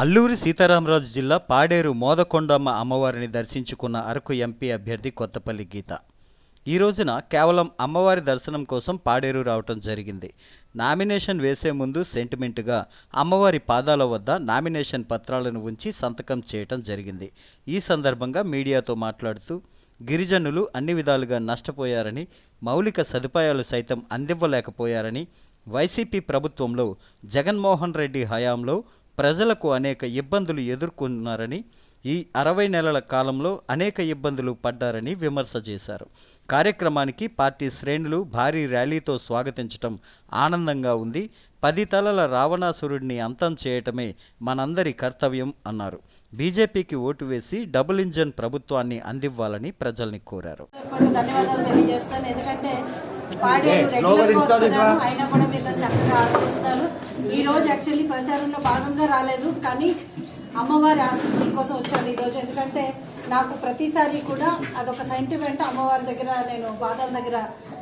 అల్లూరి సీతారామరాజు జిల్లా పాడేరు మోదకొండమ్మ అమ్మవారిని దర్శించుకున్న అరకు ఎంపీ అభ్యర్థి కొత్తపల్లి గీత. ఈ రోజున కేవలం అమ్మవారి దర్శనం కోసం పాడేరు రావటం జరిగింది. నామినేషన్ వేసే ముందు సెంటిమెంటుగా అమ్మవారి పాదాల వద్ద నామినేషన్ పత్రాలను ఉంచి సంతకం చేయటం జరిగింది. ఈ సందర్భంగా మీడియాతో మాట్లాడుతూ గిరిజనులు అన్ని విధాలుగా నష్టపోయారని మౌలిక సదుపాయాలు సైతం అందివ్వలేకపోయారని వైసీపీ ప్రభుత్వంలో జగన్మోహన్ రెడ్డి హయాంలో ప్రజలకు అనేక ఇబ్బందులు ఎదుర్కొన్నారని ఈ అరవై నెలల కాలంలో అనేక ఇబ్బందులు పడ్డారని విమర్శ చేశారు. కార్యక్రమానికి పార్టీ శ్రేణులు భారీ ర్యాలీతో స్వాగతించటం ఆనందంగా ఉంది. పది తలల రావణాసురుడిని అంతం చేయటమే మనందరి కర్తవ్యం అన్నారు. బీజేపీకి ఓటు వేసి డబుల్ ఇంజన్ ప్రభుత్వాన్ని అందివ్వాలని ప్రజల్ని కోరారు. ధన్యవాదాలు తెలియజేస్తాను. ఎందుకంటే రెగ్యులర్ వస్తున్నాను అయినా కూడా మీరు చక్కగా ఈ రోజు యాక్చువల్లీ ప్రచారంలో భాగంగా రాలేదు కానీ అమ్మవారి ఆశీస్సుల కోసం వచ్చాను ఈ రోజు. ఎందుకంటే నాకు ప్రతిసారి కూడా అదొక సెంటిమెంట్ అమ్మవారి దగ్గర నేను పాదాల దగ్గర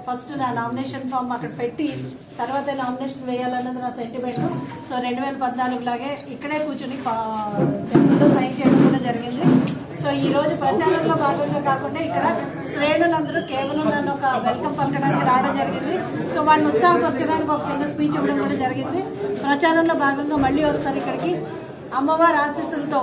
ఫస్ట్ నా నామినేషన్ ఫామ్ అక్కడ పెట్టి తర్వాత నామినేషన్ వేయాలన్నది నా సెంటిమెంట్ సో రెండు వేల పద్నాలుగు లాగే ఇక్కడే కూర్చుని టెంపుల్లో సైన్ చేయడం కూడా జరిగింది సో ఈ రోజు ప్రచారంలో భాగంగా కాకుండా ఇక్కడ శ్రేణులందరూ కేవలం నన్ను ఒక వెల్కమ్ పలకడానికి రావడం జరిగింది. సో వాళ్ళని ఉత్సాహపరచడానికి ఒక చిన్న స్పీచ్ ఇవ్వడం కూడా జరిగింది. ప్రచారంలో భాగంగా మళ్ళీ వస్తారు ఇక్కడికి. అమ్మవారి ఆశీస్సులతో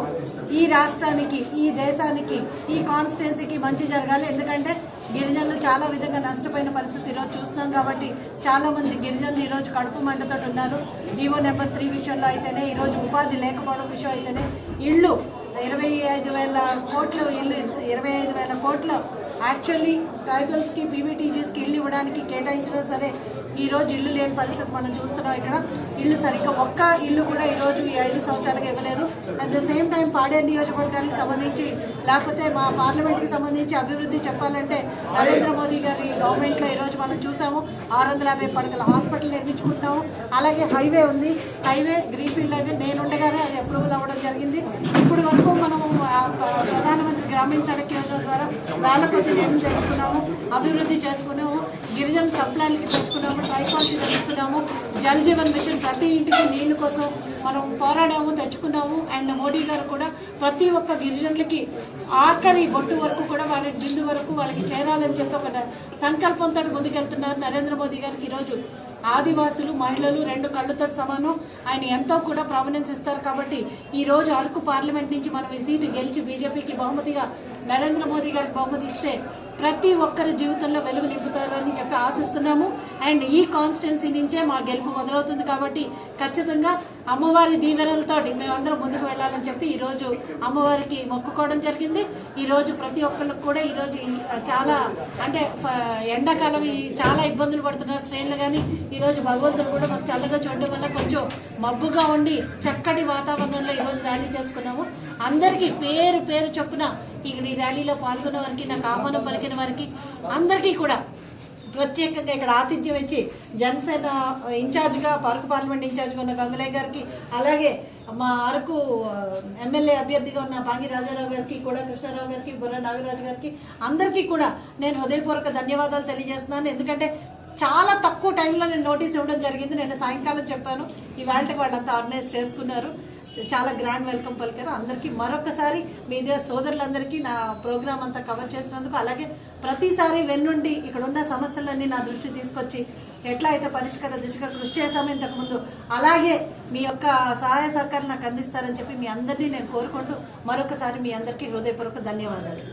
ఈ రాష్ట్రానికి ఈ దేశానికి ఈ కాన్స్టిట్యున్సీకి మంచి జరగాలి. ఎందుకంటే గిరిజనులు చాలా విధంగా నష్టపోయిన పరిస్థితి ఈరోజు చూస్తున్నాం కాబట్టి చాలామంది గిరిజనులు ఈరోజు కడుపు మంటతో ఉన్నారు. జీవో నెంబర్ త్రీ విషయంలో అయితేనే ఈరోజు ఉపాధి లేకపోవడం విషయం అయితేనే ఇళ్ళు ఇరవై వేల కోట్లు ఇల్లు ఇరవై ఐదు వేల కోట్లు. యాక్చువల్లీ ట్రైబల్స్కి పీవీటీజీస్కి ఇల్లు ఇవ్వడానికి కేటాయించినా సరే ఈ రోజు ఇల్లు లేని పరిస్థితి మనం చూస్తున్నాం ఇక్కడ. ఇల్లు సరిగ్గా ఒక్క ఇల్లు కూడా ఈ ఈ ఐదు సంవత్సరాలకు ఇవ్వలేరు at the same time Paderu నియోజకవర్గానికి సంబంధించి లేకపోతే మా పార్లమెంట్కి సంబంధించి అభివృద్ధి చెప్పాలంటే నరేంద్ర మోదీ గారి గవర్నమెంట్లో ఈ రోజు మనం చూసాము. ఆరు వందల యాభై పడకల హాస్పిటల్ నిర్మించుకుంటున్నాము. అలాగే హైవే ఉంది. Highway greenfield highway. నేను ఉండగానే అది అప్రూవల్ అవ్వడం జరిగింది. ఇప్పుడు వరకు మనము గ్రామీణ సడక్ యోజన ద్వారా వాళ్ళ కొద్ది నిధులు తెచ్చుకున్నాము అభివృద్ధి చేసుకున్నాము గిరిజన సప్లాన్కి తెచ్చుకున్నాము ట్రైపాల్కి తెచ్చుకున్నాము జల్ జీవన్ మిషన్ ప్రతి ఇంటికి నీళ్ళ కోసం మనం పోరాడాము తెచ్చుకున్నాము. అండ్ మోడీ గారు కూడా ప్రతి ఒక్క గిరిజనులకి ఆఖరి బొట్టు వరకు కూడా వాళ్ళ బిందు వరకు వాళ్ళకి చేరాలని చెప్పి ఒక సంకల్పంతో ముందుకెళ్తున్నారు నరేంద్ర మోదీ గారికి ఈరోజు ఆదివాసులు మహిళలు రెండు కళ్ళతో సమానం. ఆయన ఎంతో కూడా ప్రామినెన్స్ ఇస్తారు కాబట్టి ఈ రోజు అరకు పార్లమెంట్ నుంచి మనం ఈ సీటు గెలిచి బీజేపీకి బహుమతిగా నరేంద్ర మోదీ గారికి బహుమతి ఇస్తే ప్రతి ఒక్కరి జీవితంలో వెలుగు నింపుతారని చెప్పి ఆశిస్తున్నాము. అండ్ ఈ కాన్స్టిట్యున్సీ నుంచే మా గెలుపు మొదలవుతుంది కాబట్టి ఖచ్చితంగా అమ్మవారి దీవెనలతో మేమందరం ముందుకు వెళ్ళాలని చెప్పి ఈరోజు అమ్మవారికి మొక్కుకోవడం జరిగింది. ఈరోజు ప్రతి ఒక్కరికి కూడా ఈరోజు చాలా అంటే ఎండాకాలం చాలా ఇబ్బందులు పడుతున్నారు శ్రేణులు కానీ ఈరోజు భగవంతుడు కూడా మాకు చల్లగా చూడడం వల్ల కొంచెం మబ్బుగా ఉండి చక్కటి వాతావరణంలో ఈరోజు ర్యాలీ చేసుకున్నాము. అందరికీ పేరు పేరు చొప్పున ఇక్కడ ఈ ర్యాలీలో పాల్గొన్న వారికి నాకు ఆహ్వానం పలికిన వారికి అందరికీ కూడా ప్రత్యేకంగా ఇక్కడ ఆతిథ్యం ఇచ్చి జనసేన ఇన్ఛార్జ్గా అరకు పార్లమెంట్ ఇన్ఛార్జ్గా ఉన్న గంగులయ్య గారికి అలాగే మా అరకు ఎమ్మెల్యే అభ్యర్థిగా ఉన్న పాంగి రాజారావు గారికి కూడా కృష్ణారావు గారికి బుర్ర నాగరాజు గారికి అందరికీ కూడా నేను హృదయపూర్వక ధన్యవాదాలు తెలియజేస్తున్నాను. ఎందుకంటే చాలా తక్కువ టైంలో నేను నోటీస్ ఇవ్వడం జరిగింది. నేను సాయంకాలం చెప్పాను. ఇవాళకి వాళ్ళంతా ఆర్గనైజ్ చేసుకున్నారు. చాలా గ్రాండ్ వెల్కమ్ పలికారు అందరికీ మరొకసారి మీడియా సోదరులందరికీ నా ప్రోగ్రామ్ అంతా కవర్ చేసినందుకు అలాగే ప్రతిసారి వెన్నుండి ఇక్కడ ఉన్న సమస్యలన్నీ నా దృష్టి తీసుకొచ్చి ఎట్లా అయితే పరిష్కార దిశగా కృషి చేశామో ఇంతకుముందు అలాగే మీ యొక్క సహాయ సహకారం నాకు అందిస్తారని చెప్పి మీ అందరినీ నేను కోరుకుంటూ మరొకసారి మీ అందరికీ హృదయపూర్వక ధన్యవాదాలు.